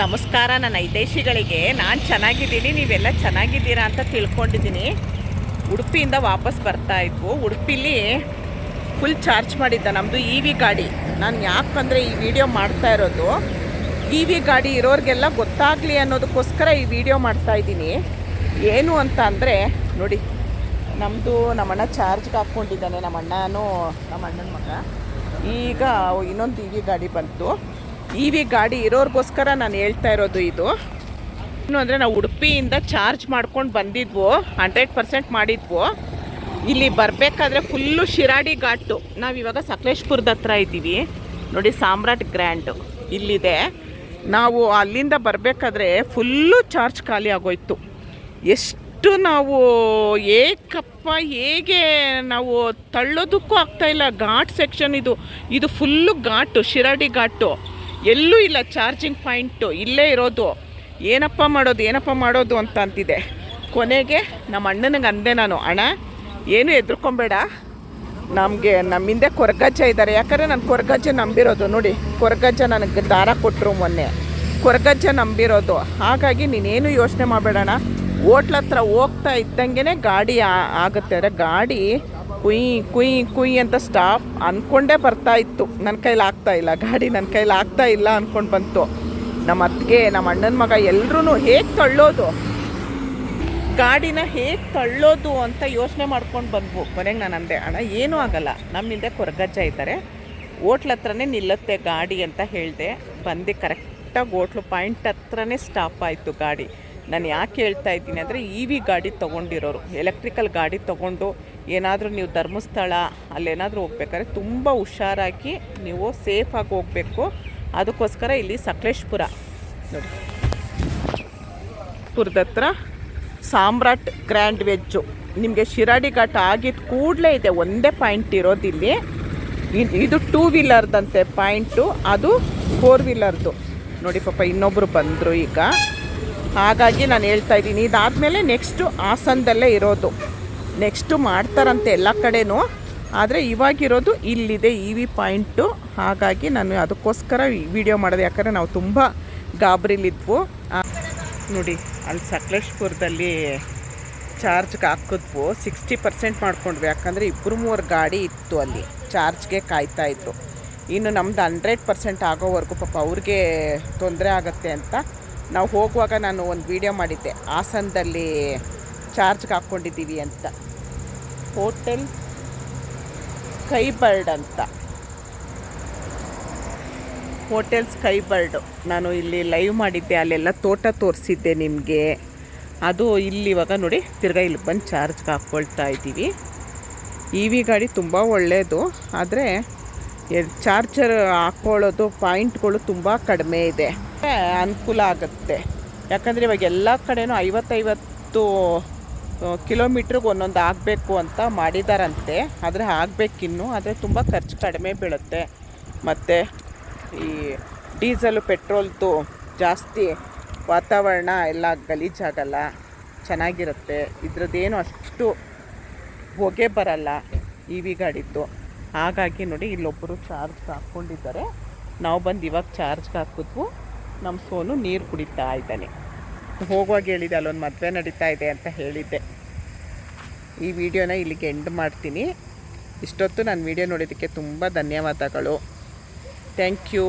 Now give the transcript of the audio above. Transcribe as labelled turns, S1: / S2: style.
S1: ನಮಸ್ಕಾರ, ನನ್ನ ಹಿತೈಷಿಗಳಿಗೆ. ನಾನು ಚೆನ್ನಾಗಿದ್ದೀನಿ, ನೀವೆಲ್ಲ ಚೆನ್ನಾಗಿದ್ದೀರಾ ಅಂತ ತಿಳ್ಕೊಂಡಿದ್ದೀನಿ. ಉಡುಪಿಯಿಂದ ವಾಪಸ್ ಬರ್ತಾ ಇದ್ವು. ಉಡುಪಿಲಿ ಫುಲ್ ಚಾರ್ಜ್ ಮಾಡಿದ್ದ ನಮ್ಮದು ಇ ವಿ ಗಾಡಿ. ನಾನು ಯಾಕಂದರೆ ಈ ವಿಡಿಯೋ ಮಾಡ್ತಾ ಇರೋದು. ಇ ವಿ ಗಾಡಿ ಇರೋರಿಗೆಲ್ಲ ಗೊತ್ತಾಗಲಿ ಅನ್ನೋದಕ್ಕೋಸ್ಕರ ಈ ವಿಡಿಯೋ ಮಾಡ್ತಾ ಇದ್ದೀನಿ. ಏನು ಅಂತ ಅಂದರೆ, ನೋಡಿ ನಮ್ಮದು ನಮ್ಮಣ್ಣ ಚಾರ್ಜ್ಗೆ ಹಾಕ್ಕೊಂಡಿದ್ದಾನೆ ನಮ್ಮ ಅಣ್ಣನೂ ನಮ್ಮ ಅಣ್ಣನ ಮಗ. ಈಗ ಇನ್ನೊಂದು ಇ ವಿ ಗಾಡಿ ಬಂತು. ಇ ವಿ ಗಾಡಿ ಇರೋರಿಗೋಸ್ಕರ ನಾನು ಹೇಳ್ತಾ ಇರೋದು ಇದು. ಇನ್ನು ಅಂದರೆ ನಾವು ಉಡುಪಿಯಿಂದ ಚಾರ್ಜ್ ಮಾಡ್ಕೊಂಡು ಬಂದಿದ್ವು, ಹಂಡ್ರೆಡ್ ಪರ್ಸೆಂಟ್ ಮಾಡಿದ್ವು. ಇಲ್ಲಿ ಬರಬೇಕಾದ್ರೆ ಫುಲ್ಲು ಶಿರಾಡಿ ಘಾಟು. ನಾವು ಇವಾಗ ಸಕಲೇಶ್ಪುರದ ಹತ್ರ ಇದ್ದೀವಿ. ನೋಡಿ ಸಾಮ್ರಾಟ್ ಗ್ರ್ಯಾಂಡು ಇಲ್ಲಿದೆ. ನಾವು ಅಲ್ಲಿಂದ ಬರಬೇಕಾದ್ರೆ ಫುಲ್ಲು ಚಾರ್ಜ್ ಖಾಲಿ ಆಗೋಯ್ತು. ಎಷ್ಟು ನಾವು ಏಕಪ್ಪ, ಹೇಗೆ ನಾವು ತಳ್ಳೋದಕ್ಕೂ ಆಗ್ತಾಯಿಲ್ಲ ಘಾಟ್ ಸೆಕ್ಷನ್ ಇದು. ಇದು ಫುಲ್ಲು ಘಾಟು, ಶಿರಾಡಿ ಘಾಟು. ಎಲ್ಲೂ ಇಲ್ಲ ಚಾರ್ಜಿಂಗ್ ಪಾಯಿಂಟು ಇಲ್ಲೇ ಇರೋದು. ಏನಪ್ಪ ಮಾಡೋದು ಏನಪ್ಪ ಮಾಡೋದು ಅಂತ ಅಂತಿದೆ. ಕೊನೆಗೆ ನಮ್ಮ ಅಣ್ಣನಿಗೆ ಅಂದೆ ನಾನು, ಅಣ್ಣ, ಏನು ಹೆದರ್ಕೊಂಬೇಡ. ನಮಗೆ ನಮ್ಮ ಹಿಂದೆ ಕೊರಗಜ್ಜ ಇದ್ದಾರೆ ಯಾಕಂದರೆ ನಾನು ಕೊರಗಜ್ಜ ನಂಬಿರೋದು, ನೋಡಿ. ಕೊರಗಜ್ಜ ನನಗೆ ದಾರ ಕೊಟ್ಟರು ಮೊನ್ನೆ. ಕೊರಗಜ್ಜ ನಂಬಿರೋದು. ಹಾಗಾಗಿ ನೀನೇನು ಯೋಚನೆ ಮಾಡಬೇಡಣ ಹೋಟ್ಲ ಹತ್ರ ಹೋಗ್ತಾ ಇದ್ದಂಗೆ ಗಾಡಿ ಆಗುತ್ತೆ. ಅಂದರೆ ಗಾಡಿ ಕುಯ್ ಕುಯ್ ಕುಯ್ ಅಂತ ಸ್ಟಾಪ್ ಅಂದ್ಕೊಂಡೇ ಬರ್ತಾ ಇತ್ತು. ನನ್ನ ಕೈಲಿ ಆಗ್ತಾ ಇಲ್ಲ. ಗಾಡಿ ನನ್ನ ಕೈಲಿ ಆಗ್ತಾ ಇಲ್ಲ ಅಂದ್ಕೊಂಡು ಬಂತು. ನಮ್ಮ ಅತ್ತಿಗೆ ನಮ್ಮ ಅಣ್ಣನ ಮಗ ಎಲ್ಲರೂ ಹೇಗೆ ತಳ್ಳೋದು? ಗಾಡಿನ ಹೇಗೆ ತಳ್ಳೋದು ಅಂತ ಯೋಚನೆ ಮಾಡ್ಕೊಂಡು ಬಂದ್ವು. ಕೊನೆಗೆ ನಾನು ಅಂದೆ, ಅಣ್ಣ, ಏನೂ ಆಗಲ್ಲ. ನಮ್ಮಿಂದ ಕೊರಗಜ್ಜ ಇದ್ದಾರೆ ಓಟ್ಲ ಹತ್ರನೇ ನಿಲ್ಲುತ್ತೆ ಗಾಡಿ ಅಂತ ಹೇಳಿದೆ. ಬಂದು, ಕರೆಕ್ಟಾಗಿ ಓಟ್ಲು ಪಾಯಿಂಟ್ ಹತ್ರನೇ ಸ್ಟಾಪ್ ಆಯಿತು ಗಾಡಿ. ನಾನು ಯಾಕೆ ಹೇಳ್ತಾ ಇದ್ದೀನಿ ಅಂದರೆ, ಇ ವಿ ಗಾಡಿ ತೊಗೊಂಡಿರೋರು. ಎಲೆಕ್ಟ್ರಿಕಲ್ ಗಾಡಿ ತೊಗೊಂಡು ಏನಾದರೂ ನೀವು ಧರ್ಮಸ್ಥಳ ಅಲ್ಲೇನಾದರೂ ಹೋಗ್ಬೇಕಾದ್ರೆ ತುಂಬ ಹುಷಾರಾಗಿ ನೀವು ಸೇಫಾಗಿ ಹೋಗಬೇಕು. ಅದಕ್ಕೋಸ್ಕರ ಇಲ್ಲಿ ಸಕಲೇಶ್ಪುರ ನೋಡಿ. ಪುರದ ಹತ್ರ ಸಾಮ್ರಾಟ್ ಗ್ರ್ಯಾಂಡ್ ವೆಜ್ಜು. ನಿಮಗೆ ಶಿರಾಡಿ ಘಾಟ್ ಆಗಿದ್ದ ಕೂಡಲೇ ಇದೆ, ಒಂದೇ ಪಾಯಿಂಟ್ ಇರೋದು ಇಲ್ಲಿ. ಇದು ಟೂ ವೀಲರ್ದಂತೆ ಪಾಯಿಂಟು, ಅದು ಫೋರ್ ವೀಲರ್ದು ನೋಡಿ ಪಾಪ ಇನ್ನೊಬ್ಬರು ಬಂದರು ಈಗ. ಹಾಗಾಗಿ ನಾನು ಹೇಳ್ತಾ ಇದ್ದೀನಿ, ಇದಾದಮೇಲೆ ನೆಕ್ಸ್ಟು ಹಾಸನದಲ್ಲೇ ಇರೋದು. ನೆಕ್ಸ್ಟು ಮಾಡ್ತಾರಂತೆ ಎಲ್ಲ ಕಡೆನೂ. ಆದರೆ ಇವಾಗಿರೋದು ಇಲ್ಲಿದೆ ಇ ವಿ ಪಾಯಿಂಟು. ಹಾಗಾಗಿ ನಾನು ಅದಕ್ಕೋಸ್ಕರ ವಿಡಿಯೋ ಮಾಡಿದೆ. ಯಾಕಂದರೆ ನಾವು ತುಂಬ ಗಾಬರಿಲಿದ್ವು. ನೋಡಿ, ಅಲ್ಲಿ ಸಕಲೇಶ್ಪುರದಲ್ಲಿ ಚಾರ್ಜ್ಗೆ ಹಾಕಿದ್ವು. ಸಿಕ್ಸ್ಟಿ ಪರ್ಸೆಂಟ್ ಮಾಡ್ಕೊಂಡ್ವಿ. ಯಾಕಂದರೆ ಇಬ್ಬರು ಮೂವರು ಗಾಡಿ ಇತ್ತು ಅಲ್ಲಿ. ಚಾರ್ಜ್ಗೆ ಕಾಯ್ತಾ ಇದ್ದರು ಇನ್ನು ನಮ್ದು ಹಂಡ್ರೆಡ್ ಪರ್ಸೆಂಟ್ ಆಗೋವರೆಗೂ ಪಾಪ ಅವ್ರಿಗೆ ತೊಂದರೆ ಆಗುತ್ತೆ ಅಂತ ನಾವು ಹೋಗುವಾಗ ನಾನು ಒಂದು ವಿಡಿಯೋ ಮಾಡಿದ್ದೆ. ಹಾಸನದಲ್ಲಿ ಚಾರ್ಜ್ಗೆ ಹಾಕ್ಕೊಂಡಿದ್ದೀವಿ ಅಂತ. ಹೋಟೆಲ್ ಸ್ಕೈಬರ್ಡ್ ಅಂತ. ಹೋಟೆಲ್ ಸ್ಕೈ ಬರ್ಡು ನಾನು ಇಲ್ಲಿ ಲೈವ್ ಮಾಡಿದ್ದೆ, ಅಲ್ಲೆಲ್ಲ ತೋಟ ತೋರಿಸಿದ್ದೆ ನಿಮಗೆ. ಅದು ಇಲ್ಲಿ ಇವಾಗ ನೋಡಿ, ತಿರ್ಗಾ ಇಲ್ಲಿ ಬಂದು ಚಾರ್ಜ್ಗೆ ಹಾಕ್ಕೊಳ್ತಾ ಇದ್ದೀವಿ. ಇ ವಿ ಗಾಡಿ ತುಂಬ ಒಳ್ಳೆಯದು ಆದರೆ ಚಾರ್ಜರ್ ಹಾಕ್ಕೊಳ್ಳೋದು ಪಾಯಿಂಟ್ಗಳು ತುಂಬ ಕಡಿಮೆ ಇದೆ. ಅನುಕೂಲ ಆಗುತ್ತೆ. ಯಾಕಂದರೆ ಇವಾಗ ಎಲ್ಲ ಕಡೆನೂ ಐವತ್ತೈವತ್ತು ಕಿಲೋಮೀಟ್ರಿಗೆ ಒಂದೊಂದು ಆಗಬೇಕು ಅಂತ ಮಾಡಿದಾರಂತೆ. ಆದರೆ ಆಗಬೇಕಿನ್ನು. ಆದರೆ ತುಂಬ ಖರ್ಚು ಕಡಿಮೆ ಬೀಳುತ್ತೆ. ಮತ್ತು ಈ ಡೀಸಲು, ಪೆಟ್ರೋಲ್ದು ಜಾಸ್ತಿ ವಾತಾವರಣ ಎಲ್ಲ ಗಲೀಜಾಗಲ್ಲ ಚೆನ್ನಾಗಿರುತ್ತೆ. ಇದ್ರದ್ದೇನು ಅಷ್ಟು ಹೊಗೆ ಬರಲ್ಲ ಇ ವಿ ಗಾಡಿದ್ದು. ಹಾಗಾಗಿ ನೋಡಿ ಇಲ್ಲೊಬ್ಬರು ಚಾರ್ಜ್ ಹಾಕ್ಕೊಂಡಿದ್ದಾರೆ ನಾವು ಬಂದು ಇವಾಗ ಚಾರ್ಜ್ಗೆ ಹಾಕಿದ್ವು. ನಮ್ಮ ಸೋನು ನೀರು ಕುಡಿತಾ ಇದ್ದಾನೆ. ಹೋಗುವಾಗ ಹೇಳಿದೆ, ಅಲ್ಲೊಂದು ಮದುವೆ ನಡೀತಾ ಇದೆ ಅಂತ ಹೇಳಿದ್ದೆ. ಈ ವಿಡಿಯೋನ ಇಲ್ಲಿಗೆ ಎಂಡ್ ಮಾಡ್ತೀನಿ. ಇಷ್ಟೊತ್ತು ನಾನು ವಿಡಿಯೋ ನೋಡಿದ್ದಕ್ಕೆ ತುಂಬ ಧನ್ಯವಾದಗಳು. Thank you